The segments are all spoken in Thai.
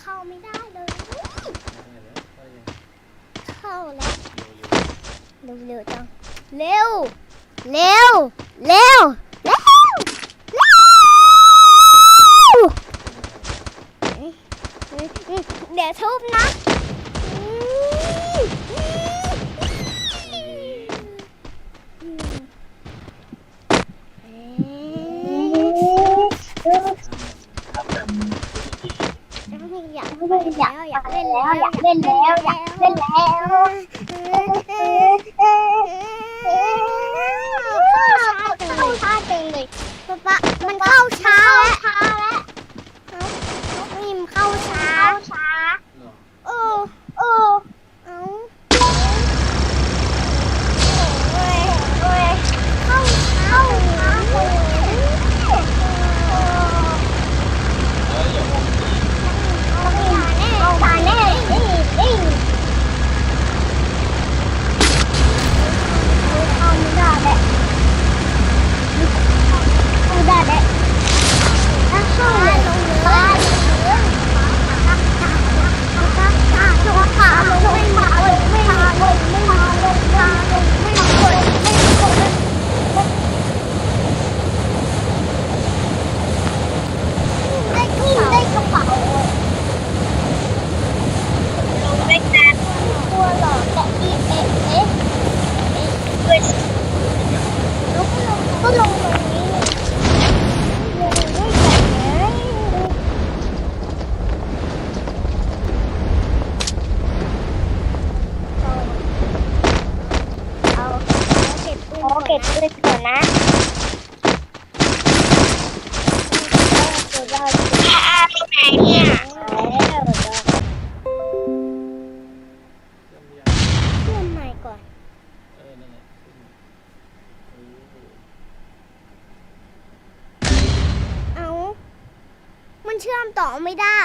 เข้าไม่ได้เลยเข้าแล้วเร็วๆจังเร็วเร็วเร็วเร็วเร็วเดี๋ยวทุบนะ ล้วอยากเล่นแล้วอยากเล่นแล้วอยากเล่นแล้วเข้าช้าจังเลยป๊ป๊ามันเข้าช้าแล้ว เชื่อมต่อไม่ได้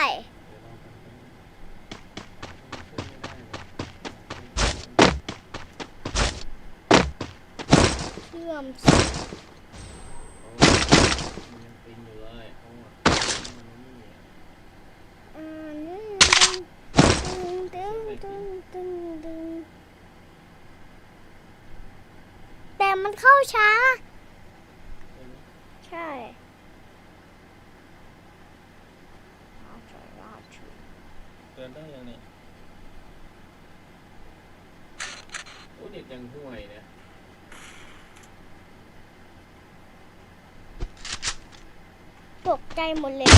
เชื่อมแต่มันเข้าช้า กใจหมดเลย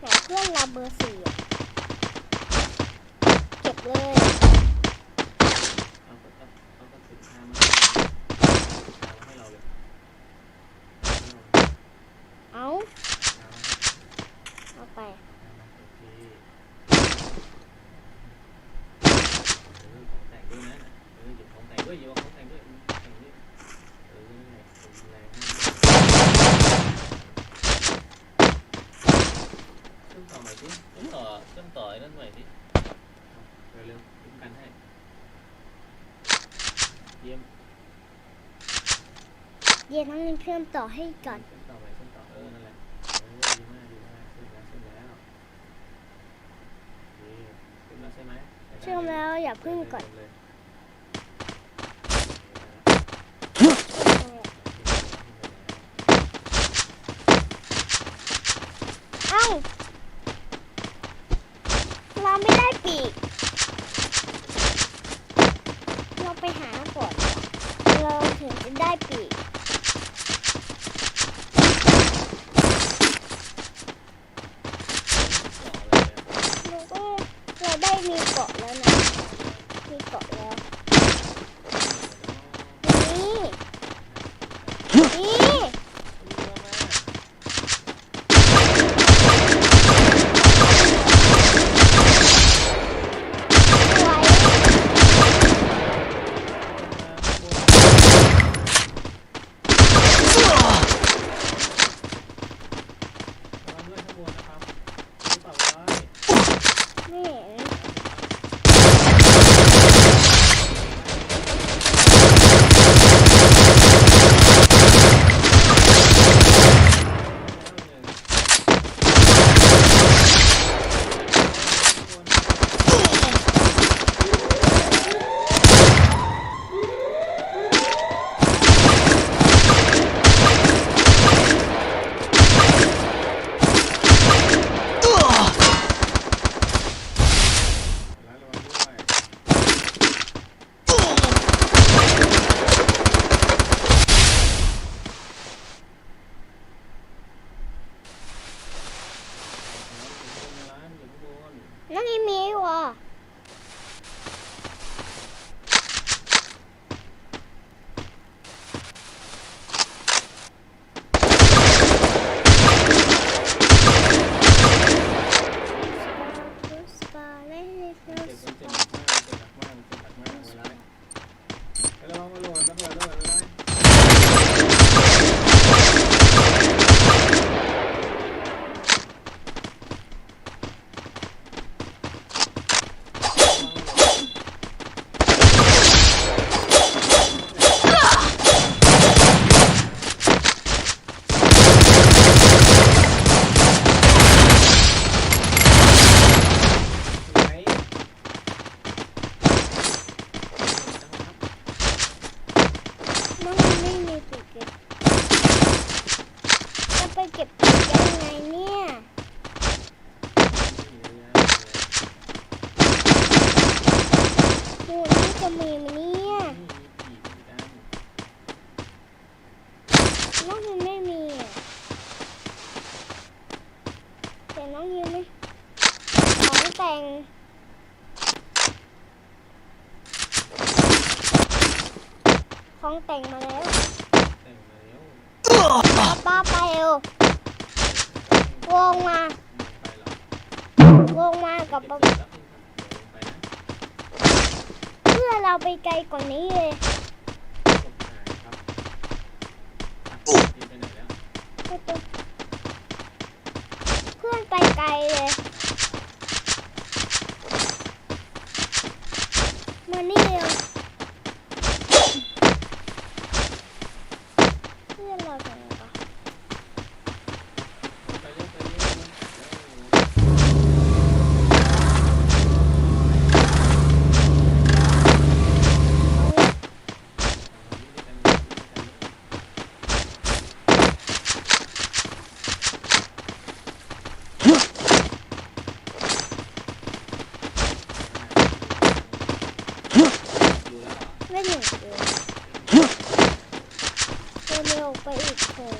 หนเพื่อนเราเบอร์สี่ เร็วคุ้มกันให้เยี่ยมเย็นน้ำมันเพิ่มต่อให้ก่อนเต่อไปเส้นต่อเออนั่นแหละเออดีมากดีมากขึ้นแล้วขึ้นแล้วขึ้นแล้ใช่ไหมเชื่อมแล้วอย่าพึ่งก่อนเอ้า แค่หนึ่งเดียวเร็วไปอีกเถอะ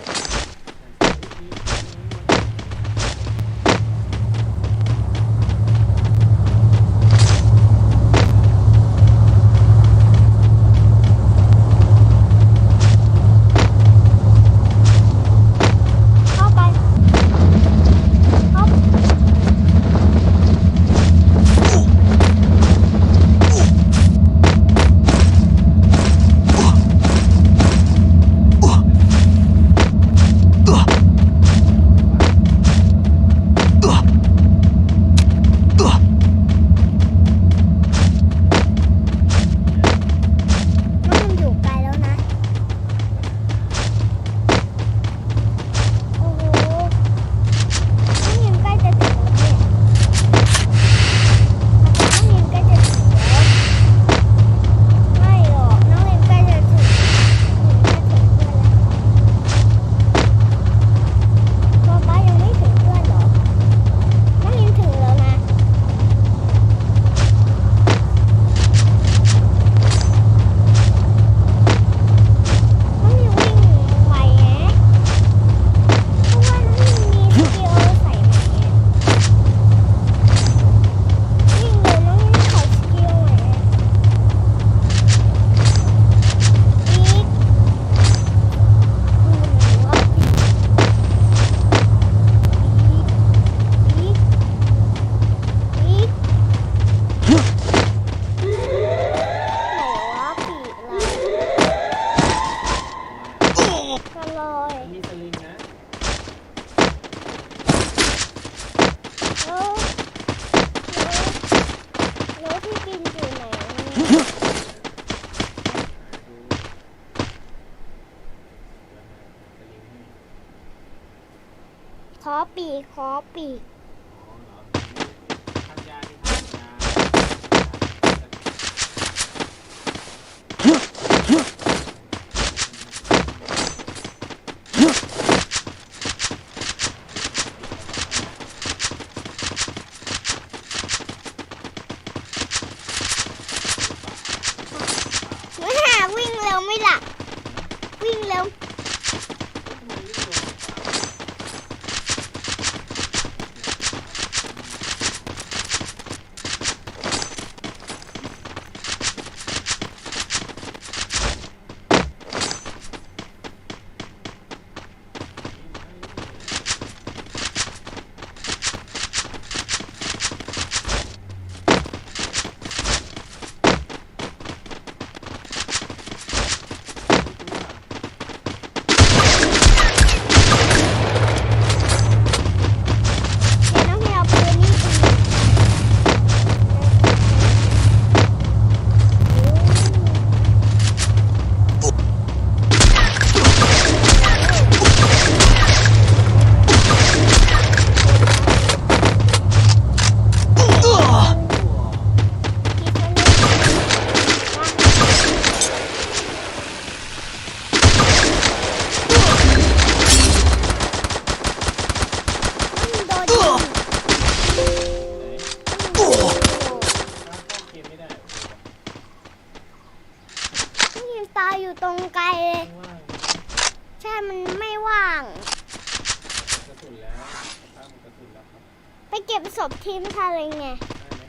ไปเก็บทีมทาเลไงได้ไหม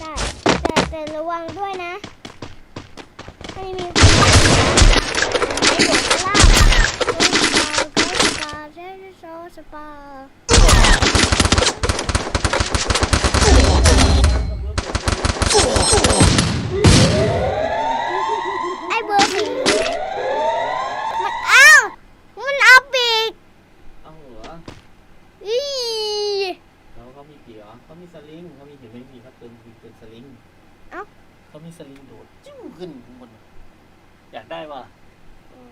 ได้ แต่แต่ระวังด้วยนะไม่มีคนอยู่นะไม่เดี๋ยวจะลาสปาสปาสปาไอ้เบอร์สี่มันเอ้ามันเอาปีก เอาเหรอ อี แล้วเขามีกี่เหรอเขามีสลิงเขามีเห็นไหมมีครับเป็นมีเป็นสลิง เอ้า เขามี สลิงโดดจิ้วขึ้นข้างบนอยากได้ป่ะโอ้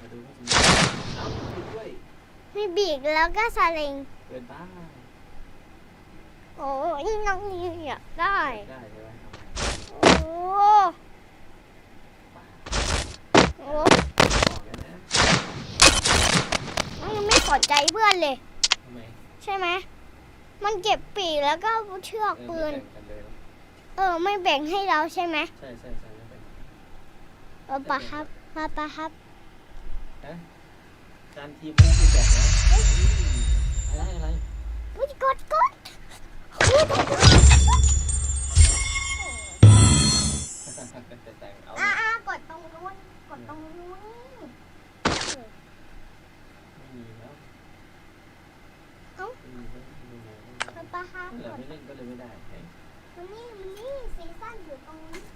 มาดูเขาสิเอาไปด้วยมีบีกแล้วก็ซาเล้งเดินบ้างโอ้ยน้องนี่อยากได้ ได้ใช่ไหมโอ้โอ้บอกแล้วนะน้องยังไม่สนใจเพื่อนเลยทำไม ใช่ไหม มันเก็บปีกแล้วก็เชือกเออปืไม่นแบ่งกันเลยหรอเออ ไม่แบ่งให้เราใช่ไหมใช่ใช่ใช่ไม่แบ่งเออปะครับมาปะครับนะการทีมไม่คือแบบนะอะไรอะไรอุ๊ยกดกดแต่แต่งเอาอ่าอ่ากดตรงนู้นกดตรงนู้นไม่มีแล้ว เอ้า ไม่มีแล้วไม่มีแล้ว มา ปะครับนั่นแหกละดไม่เล่นก็เลยไม่ได้เฮ้ยมันนี่มันนี่ซีซั่นอยู่ตรงนี้นู่น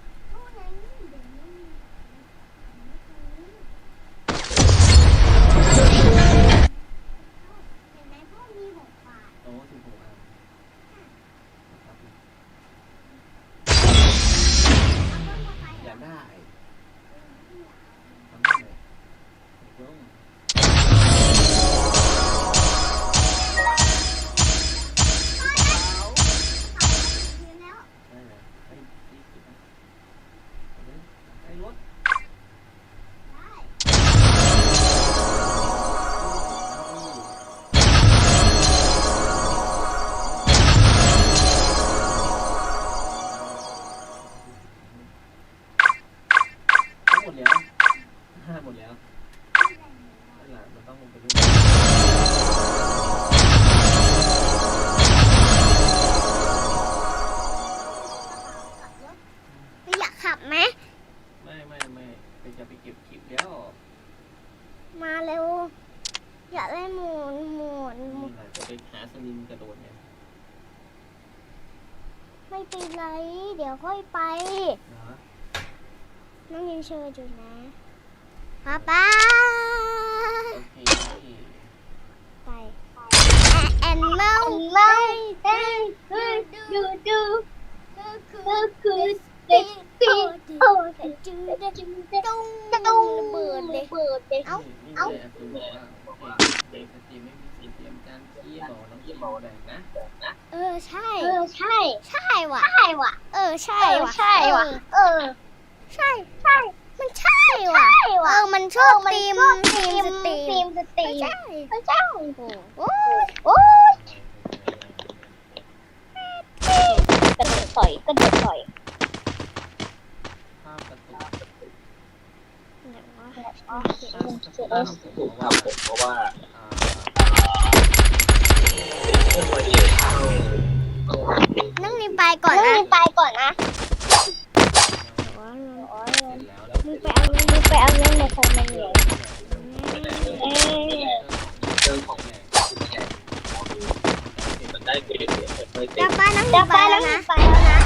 ไม่เป็นไร เดี๋ยวค่อยไป น้องยังเชิญอยู่นะป้าป้าไปแอนเมาเมาเฮ้ยดูดูดูก็คือปีปีโอ้ยจูดจูดตุ้งตุ้งเบิดเลยเบิดเลยเอ้าเอบอกว่าเด็กสตรีไม่มีสิทธิ์เตรียมการที่บอกน้องที่บอกแบ่งนะ เออใช่ เออใช่ ใช่ว่ะ ใช่ว่ะ เออใช่ว่ะ ใช่ว่ะ เออ ใช่ ใช่ มันใช่ว่ะ เออ มันชอบทีมทีมสตรีมทีมสตรีมใช่ใช่โอ้ยโอ้ยกระโดดต่อยกระโดดต่อยภาพกระตุกเดี๋ยวว่าภาพกระตุกภาพกระตุกเพราะว่าเพราะว่าอ่า นั่งนี่ไปก่อนนะไปก่อนนะเสร็จแล้วแล้วมึงไปเอาเงินมึงไปเอาเงินในคอมเมนต์เลยเอ้ยเรื่องของมันได้เกรดเนี่ยไม่เดี๋เต็ยวมป้านั่งนี่ไปแล้วนะไปแล้วนะ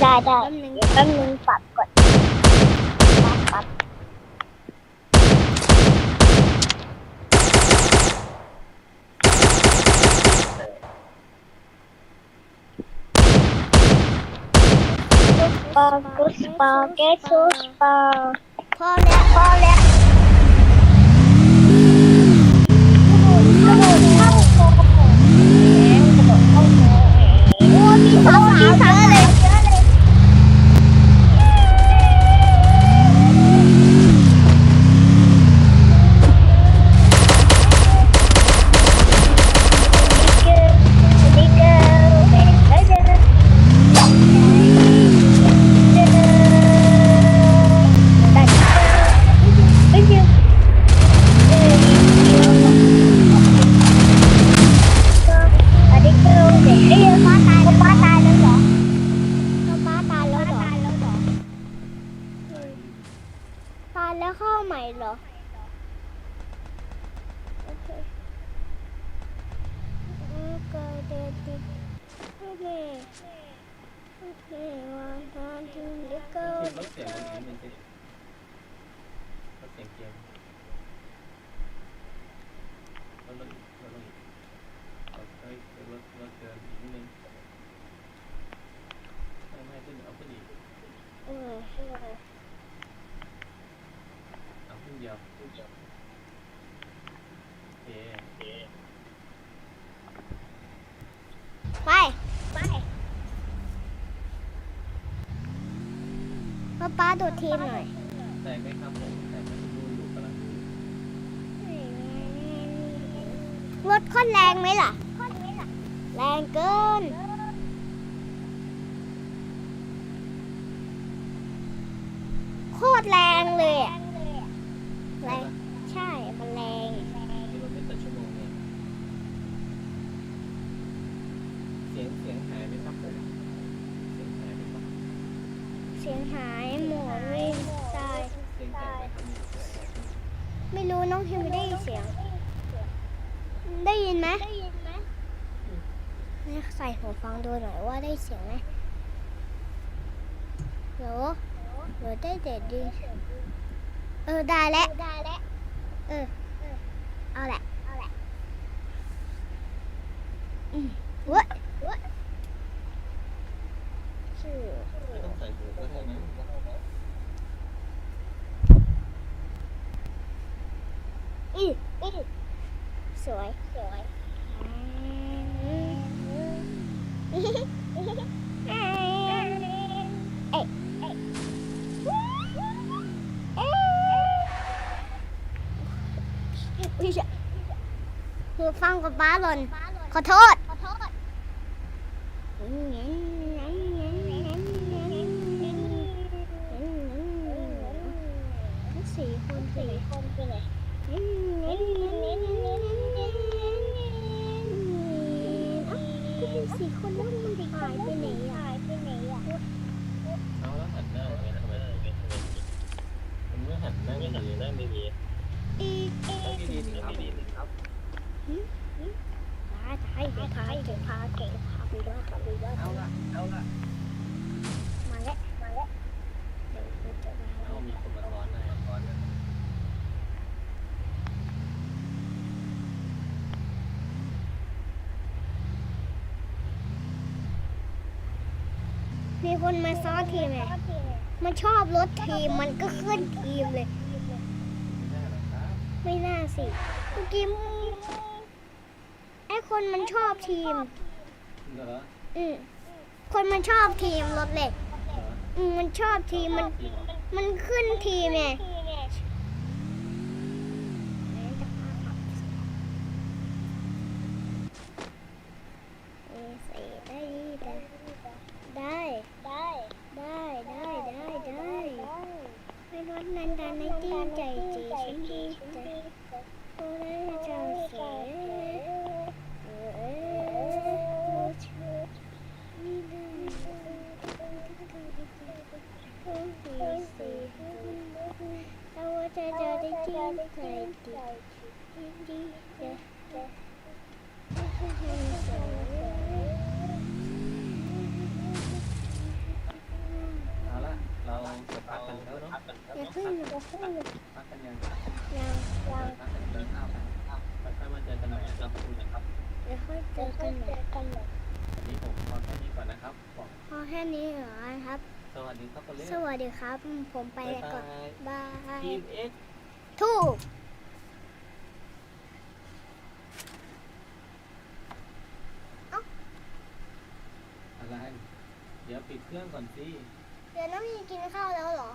ได้ได้แป๊บนึงแป๊บนึงปรับก่อนปรับปรับปากุสปาเกตุสปาพอแล้วพอแล้วกระโดดเข้าโค้งกระโดดเข้าโค้งโอ้มีสาวๆเย ป้าป้าดูทีมหน่อยแต่ไม่ครับผมแต่ไม่รู้อยู่กำลังดูรถค่อนแรงไหมล่ะ แรงเกิน โคตรแรงเลยอะแรงใช่ มันแรง กิโลเมตรต่อชั่วโมงเนี่ยเสียงเสียงหายไหมครับผมเสียงหายไหมครับ เสียงหายหมดไม่ตาย เสียงหายไหมครับ ไม่รู้ น้องพิมไม่ได้ยินเสียง ได้ยินไหมใส่หูฟังดูหน่อยว่าได้เสียงไหมโหลโหลได้เด็ดดี เออ ได้แล้วได้แล้วเออ เอาแหละเอาแหละอืมเว้ยเว้ยชื่อ ไม่ต้องใส่หูก็ได้นะ อีอีสวยสวยเอ๊ะเอ๊ะเอ๊ะอุ๊ยจะหูฟังกับป้าหล่นขอโทษ น้าไม่ดีได้ไม่ดีอีกต้องดีๆสิครับดีสิครับตายตายเดี๋ยวตายเดี๋ยวพาเก๋พาไปด้วยพาไปด้วยเอาละเอาละมาแล้วมาแล้วเดี๋ยวกูจะมาเอามีคนมาซ้อนนะซ้อนนะมีคนมาซ้อนทีมไงมันชอบรถทีมมันก็ขึ้นทีมเลย ไม่ได้หรอกครับ ไม่น่าสิเมื่อกี้ไอ้คนมันชอบทีม เหรออืมคนมันชอบทีมรถเหล็กเหรออืมมันชอบทีมมันจริงเหรอมันขึ้นทีมไงได้ ได้ ได้ ได้ ได้ ได้ไม่รถนั้นดันในตีนใจจีฉันดีใจโอ้ได้เจ้าเสียเออเออนี่ได้ก็มีสิแต่ว่าจะจะได้จีนใจดีดีเด้อ เเพิ่งหยุดพักกันยังยังยังพักกันกินข้าวกันแล้วค่อยมาเจอกันใหม่นะครับคุณนะครับเดี๋ยวค่อยเจอกันใหม่กันใหม่วันนี้ผมพอแค่นี้ก่อนนะครับบอกพอแค่นี้เหรอครับ สวัสดีครับคนเล่นสวัสดีครับ ผมไปแล้วก่อนบายทีมเอ็กทูกอะไร เดี๋ยวปิดเครื่องก่อนสิ เดี๋ยวน้องมีกินข้าวแล้วเหรอ